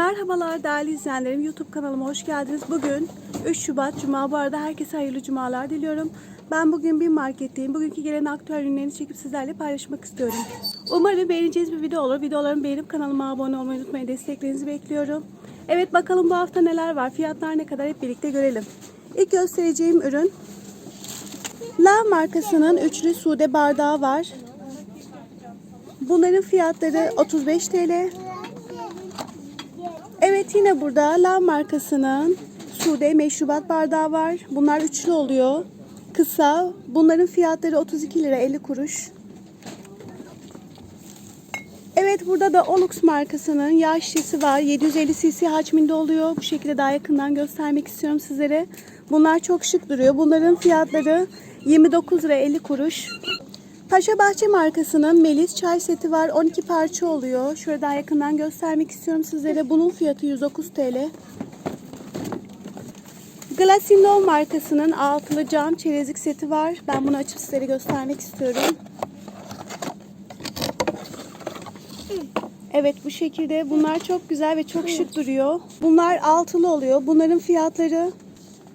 Merhabalar değerli izleyenlerim. YouTube kanalıma hoş geldiniz. Bugün 3 Şubat Cuma. Bu arada herkese hayırlı cumalar diliyorum. Ben bugün bir marketteyim. Bugünkü gelen aktüel ürünlerini çekip sizlerle paylaşmak istiyorum. Umarım beğeneceğiniz bir video olur. Videolarımı beğenip kanalıma abone olmayı unutmayın. Desteklerinizi bekliyorum. Evet bakalım bu hafta neler var? Fiyatlar ne kadar hep birlikte görelim. İlk göstereceğim ürün La markasının üçlü sude bardağı var. Bunların fiyatları 35 TL. Evet yine burada La markasının Sude meşrubat bardağı var. Bunlar üçlü oluyor. Kısa. Bunların fiyatları 32 lira 50 kuruş. Evet burada da Olux markasının yağ şişesi var. 750 cc hacminde oluyor. Bu şekilde daha yakından göstermek istiyorum sizlere. Bunlar çok şık duruyor. Bunların fiyatları 29 lira 50 kuruş. Paşa Bahçe markasının Melis çay seti var. 12 parça oluyor. Şöyle daha yakından göstermek istiyorum sizlere. Bunun fiyatı 109 TL. Glasinol markasının altılı cam çerezlik seti var. Ben bunu açıp sizlere göstermek istiyorum. Evet bu şekilde. Bunlar çok güzel ve çok şık duruyor. Bunlar altılı oluyor. Bunların fiyatları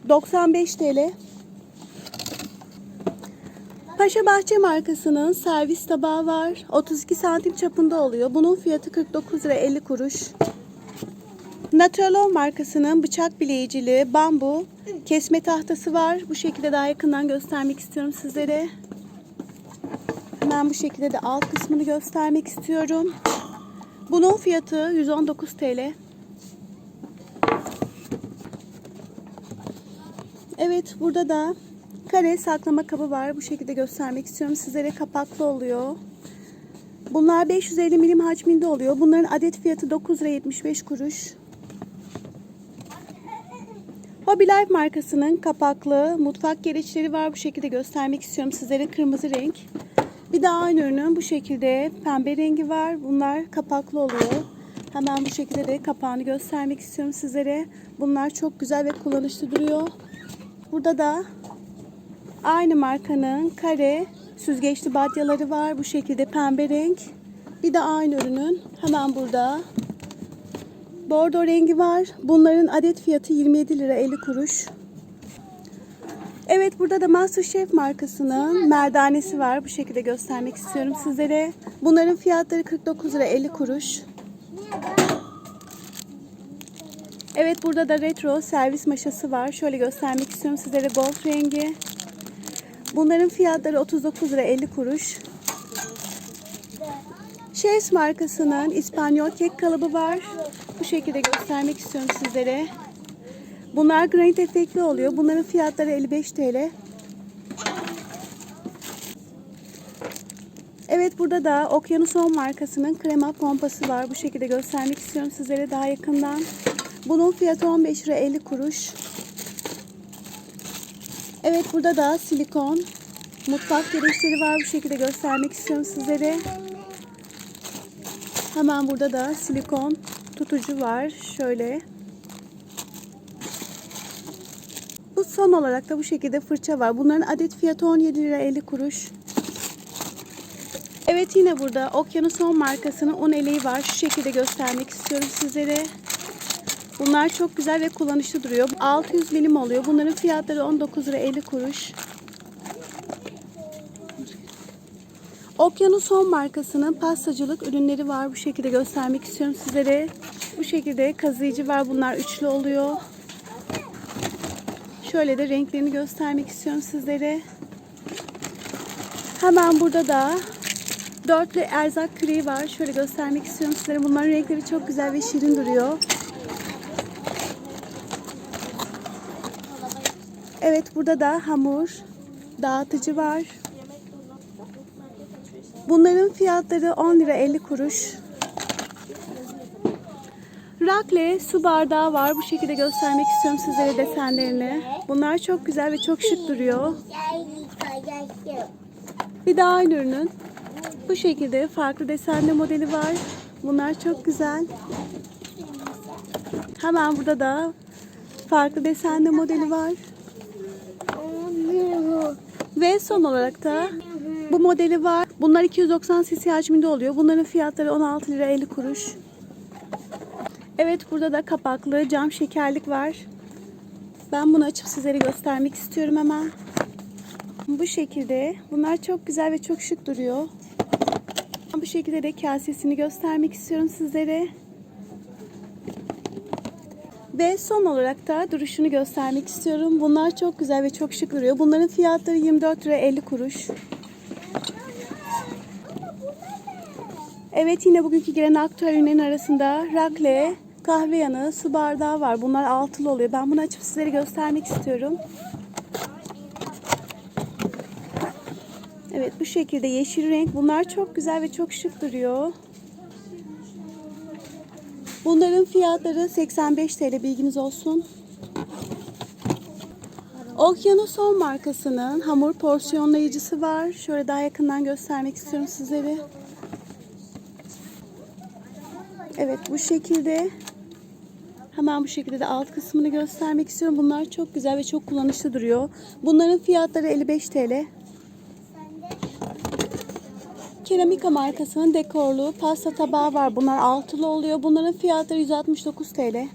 95 TL. Paşa Bahçe markasının servis tabağı var. 32 santim çapında oluyor. Bunun fiyatı 49 lira 50 kuruş. Naturalon markasının bıçak bileyicili bambu kesme tahtası var. Bu şekilde daha yakından göstermek istiyorum sizlere. Hemen bu şekilde de alt kısmını göstermek istiyorum. Bunun fiyatı 119 TL. Evet burada da kare saklama kabı var. Bu şekilde göstermek istiyorum. Sizlere kapaklı oluyor. Bunlar 550 milim hacminde oluyor. Bunların adet fiyatı 9 lira 75 kuruş. Hobby Life markasının kapaklı mutfak gereçleri var. Bu şekilde göstermek istiyorum sizlere. Kırmızı renk. Bir de aynı ürünün bu şekilde pembe rengi var. Bunlar kapaklı oluyor. Hemen bu şekilde de kapağını göstermek istiyorum sizlere. Bunlar çok güzel ve kullanışlı duruyor. Burada da aynı markanın kare süzgeçli badyaları var. Bu şekilde pembe renk. Bir de aynı ürünün hemen burada bordo rengi var. Bunların adet fiyatı 27 lira 50 kuruş. Evet burada da Masterchef markasının merdanesi var. Bu şekilde göstermek istiyorum sizlere. Bunların fiyatları 49 lira 50 kuruş. Evet burada da retro servis maşası var. Şöyle göstermek istiyorum sizlere gold rengi. Bunların fiyatları 39 lira 50 kuruş. Chefs markasının İspanyol kek kalıbı var. Bu şekilde göstermek istiyorum sizlere. Bunlar granit efektli oluyor. Bunların fiyatları 55 TL. Evet burada da Okyanuson markasının krema pompası var. Bu şekilde göstermek istiyorum sizlere daha yakından. Bunun fiyatı 15 lira 50 kuruş. Evet burada da silikon mutfak gereçleri var. Bu şekilde göstermek istiyorum sizlere. Hemen burada da silikon tutucu var. Şöyle. Bu son olarak da bu şekilde fırça var. Bunların adet fiyatı 17 lira 50 kuruş. Evet yine burada Okyanuson markasının un eleği var. Şu şekilde göstermek istiyorum sizlere. Bunlar çok güzel ve kullanışlı duruyor. 600 milim oluyor. Bunların fiyatları 19 lira 50 kuruş. Okyanuson markasının pastacılık ürünleri var. Bu şekilde göstermek istiyorum sizlere. Bu şekilde kazıyıcı var. Bunlar üçlü oluyor. Şöyle de renklerini göstermek istiyorum sizlere. Hemen burada da dörtlü erzak küreği var. Şöyle göstermek istiyorum sizlere. Bunların renkleri çok güzel ve şirin duruyor. Evet burada da hamur dağıtıcı var. Bunların fiyatları 10 lira 50 kuruş. Rakle su bardağı var. Bu şekilde göstermek istiyorum sizlere desenlerini. Bunlar çok güzel ve çok şık duruyor. Bir daha aynı ürünün bu şekilde farklı desenli modeli var. Bunlar çok güzel. Hemen burada da farklı desenli modeli var. Ve son olarak da bu modeli var. Bunlar 290 cc hacminde oluyor. Bunların fiyatları 16 lira 50 kuruş. Evet burada da kapaklı cam şekerlik var. Ben bunu açıp sizlere göstermek istiyorum hemen. Bu şekilde. Bunlar çok güzel ve çok şık duruyor. Bu şekilde de kasesini göstermek istiyorum sizlere. Ve son olarak da duruşunu göstermek istiyorum. Bunlar çok güzel ve çok şık duruyor. Bunların fiyatları 24 lira 50 kuruş. Evet yine bugünkü gelen aktüel ürünlerin arasında rakle, kahve yanı, su bardağı var. Bunlar altılı oluyor. Ben bunu açıp sizlere göstermek istiyorum. Evet bu şekilde yeşil renk. Bunlar çok güzel ve çok şık duruyor. Bunların fiyatları 85 TL bilginiz olsun. Okyanuson markasının hamur porsiyonlayıcısı var. Şöyle daha yakından göstermek istiyorum sizlere. Evet bu şekilde. Hemen bu şekilde de alt kısmını göstermek istiyorum. Bunlar çok güzel ve çok kullanışlı duruyor. Bunların fiyatları 55 TL. Keramika markasının dekorlu pasta tabağı var. Bunlar altılı oluyor. Bunların fiyatları 169 TL.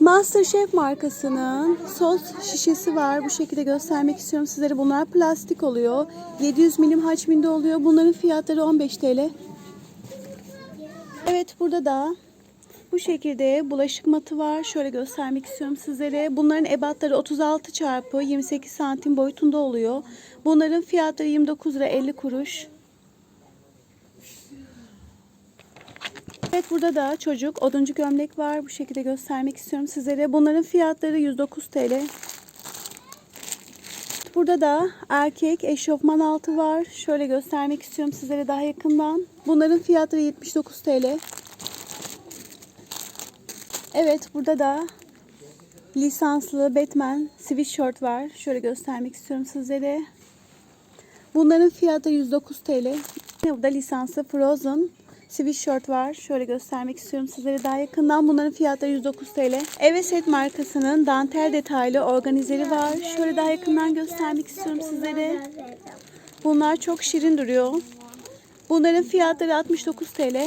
Masterchef markasının sos şişesi var. Bu şekilde göstermek istiyorum sizlere. Bunlar plastik oluyor. 700 milim hacminde oluyor. Bunların fiyatları 15 TL. Evet burada da bu şekilde bulaşık matı var. Şöyle göstermek istiyorum sizlere. Bunların ebatları 36 çarpı 28 santim boyutunda oluyor. Bunların fiyatları 29 lira 50 kuruş. Evet burada da çocuk oduncu gömlek var. Bu şekilde göstermek istiyorum sizlere. Bunların fiyatları 109 TL. Burada da erkek eşofman altı var. Şöyle göstermek istiyorum sizlere daha yakından. Bunların fiyatları 79 TL. Evet burada da lisanslı Batman sweatshirt var. Şöyle göstermek istiyorum sizlere. Bunların fiyatı 109 TL. Burada lisanslı Frozen sweatshirt var. Şöyle göstermek istiyorum sizlere daha yakından. Bunların fiyatları 109 TL. Eveset markasının dantel detaylı organizeri var. Şöyle daha yakından göstermek istiyorum sizlere. Bunlar çok şirin duruyor. Bunların fiyatları 69 TL.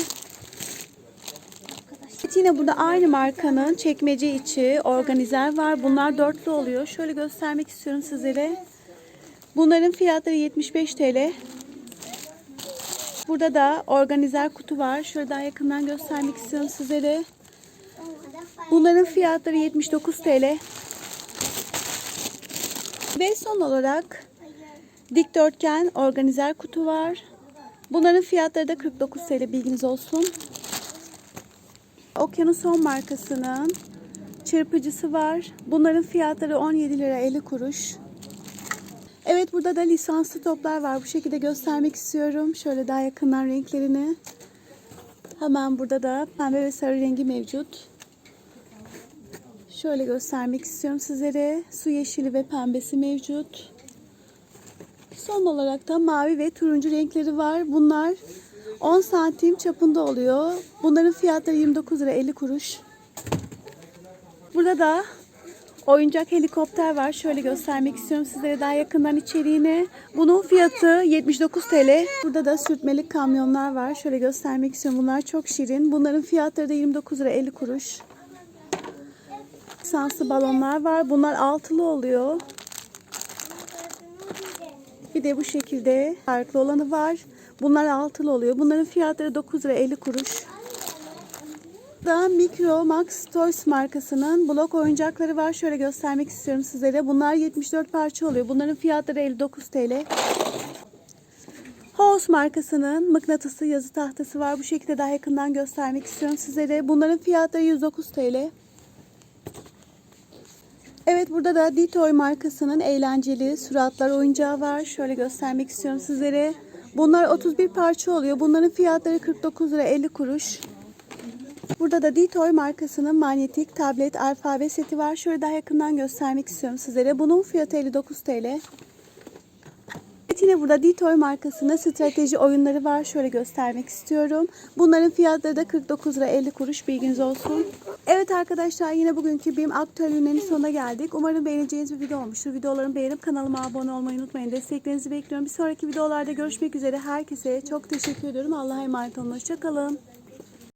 Evet, yine burada aynı markanın çekmece içi organizer var. Bunlar dörtlü oluyor. Şöyle göstermek istiyorum sizlere. Bunların fiyatları 75 TL. Burada da organizer kutu var. Şöyle daha yakından göstermek istiyorum sizlere. Bunların fiyatları 79 TL. Ve son olarak dikdörtgen organizer kutu var. Bunların fiyatları da 49 TL bilginiz olsun. Okyanuson markasının çırpıcısı var. Bunların fiyatları 17 lira 50 kuruş. Evet burada da lisanslı toplar var. Bu şekilde göstermek istiyorum. Şöyle daha yakından renklerini. Hemen burada da pembe ve sarı rengi mevcut. Şöyle göstermek istiyorum sizlere. Su yeşili ve pembesi mevcut. Son olarak da mavi ve turuncu renkleri var. Bunlar 10 santim çapında oluyor. Bunların fiyatları 29 lira 50 kuruş. Burada da oyuncak helikopter var. Şöyle göstermek istiyorum sizlere daha yakından içeriğini. Bunun fiyatı 79 TL. Burada da sürtmelik kamyonlar var. Şöyle göstermek istiyorum. Bunlar çok şirin. Bunların fiyatları da 29 lira 50 kuruş. Lisanslı balonlar var. Bunlar altılı oluyor. Bir de bu şekilde farklı olanı var. Bunlar altılı oluyor. Bunların fiyatları 9 lira 50 kuruş. Da Micro Max Toys markasının blok oyuncakları var. Şöyle göstermek istiyorum sizlere. Bunlar 74 parça oluyor. Bunların fiyatları 59 TL. House markasının mıknatıslı yazı tahtası var. Bu şekilde daha yakından göstermek istiyorum sizlere. Bunların fiyatları 109 TL. Evet burada da Ditoy markasının eğlenceli suratlar oyuncağı var. Şöyle göstermek istiyorum sizlere. Bunlar 31 parça oluyor. Bunların fiyatları 49 lira 50 kuruş. Burada da Ditoy markasının manyetik tablet alfabe seti var. Şöyle daha yakından göstermek istiyorum sizlere. Bunun fiyatı 59 TL. Evet yine burada Ditoy markasının strateji oyunları var. Şöyle göstermek istiyorum. Bunların fiyatları da 49 lira 50 kuruş bilginiz olsun. Evet arkadaşlar yine bugünkü BİM aktüel ürünlerin sonuna geldik. Umarım beğeneceğiniz bir video olmuştur. Videolarımı beğenip kanalıma abone olmayı unutmayın. Desteklerinizi bekliyorum. Bir sonraki videolarda görüşmek üzere. Herkese çok teşekkür ediyorum. Allah'a emanet olun. Hoşçakalın.